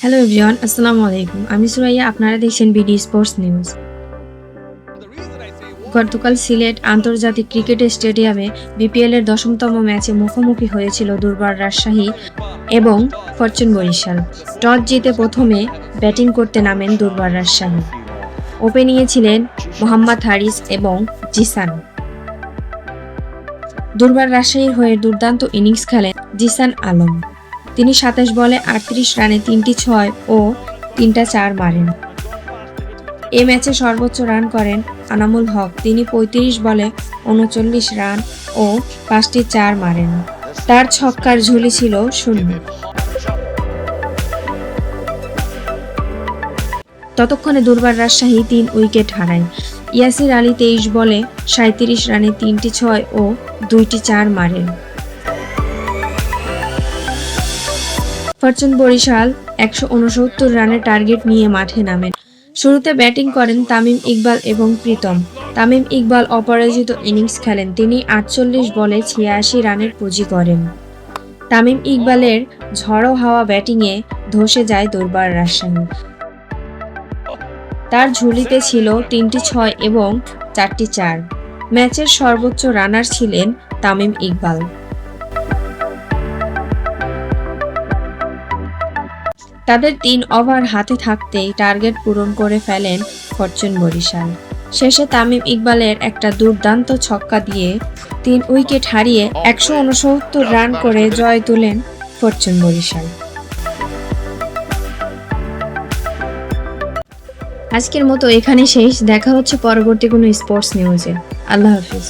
Hello everyone আসসালামু আলাইকুম আমি সুরাইয়া আপনারা দেখছেন বিডি স্পোর্টস নিউজ গতকাল সিলেট আন্তর্জাতিক ক্রিকেট স্টেডিয়ামে বিপিএল এর দশমতম ম্যাচে মুখোমুখি হয়েছিল দুর্বার রাজশাহী এবং ফরচুন বরিশাল। টস জিতে প্রথমে ব্যাটিং করতে নামেন দুর্বার রাজশাহী। ওপেনিংয়ে ছিলেন মোহাম্মদ হারিস এবং জিসান। দুর্বার রাজশাহীর হয়ে দুর্দান্ত ইনিংস খেলেন জিসান আলম। তিনি সাতাশ বলে আটত্রিশ রানে তিনটি ছয় ও তিনটা চার মারেন। এ ম্যাচে সর্বোচ্চ রান করেন আনামুল হক। তিনি পঁয়ত্রিশ বলে উনচল্লিশ রান ও পাঁচটি চার মারেন। তার ছক্কার ঝুলি ছিল শূন্য। ততক্ষণে দুর্বার রাজশাহী তিন উইকেট হারায়। ইয়াসির আলী তেইশ বলে সাঁত্রিশ রানে তিনটি ছয় ও দুইটি চার মারেন। ফরচুন বরিশাল একশো উনসত্তর রানের টার্গেট নিয়ে মাঠে নামেন। শুরুতে ব্যাটিং করেন তামিম ইকবাল এবং প্রীতম। তামিম ইকবাল অপরাজিত ইনিংস খেলেন। তিনি আটচল্লিশ বলে ছিয়াশি রানের পুঁজি করেন। তামিম ইকবালের ঝড়ো হাওয়া ব্যাটিংয়ে ধসে যায় দুর্বার রাজশাহী। তার ঝুলিতে ছিল তিনটি ছয় এবং চারটি চার। ম্যাচের সর্বোচ্চ রানার ছিলেন তামিম ইকবাল। তাদের তিন ওভার হাতে থাকতেই টার্গেট পূরণ করে ফেলেন ফরচুন বরিশাল। শেষে তামিম ইকবালের একটা দুর্দান্ত ছক্কা দিয়ে তিন উইকেট হারিয়ে একশো উনসত্তর রান করে জয় তুলেন ফরচুন বরিশাল। আজকের মতো এখানে শেষ। দেখা হচ্ছে পরবর্তী কোনো স্পোর্টস নিউজে। আল্লাহ হাফিজ।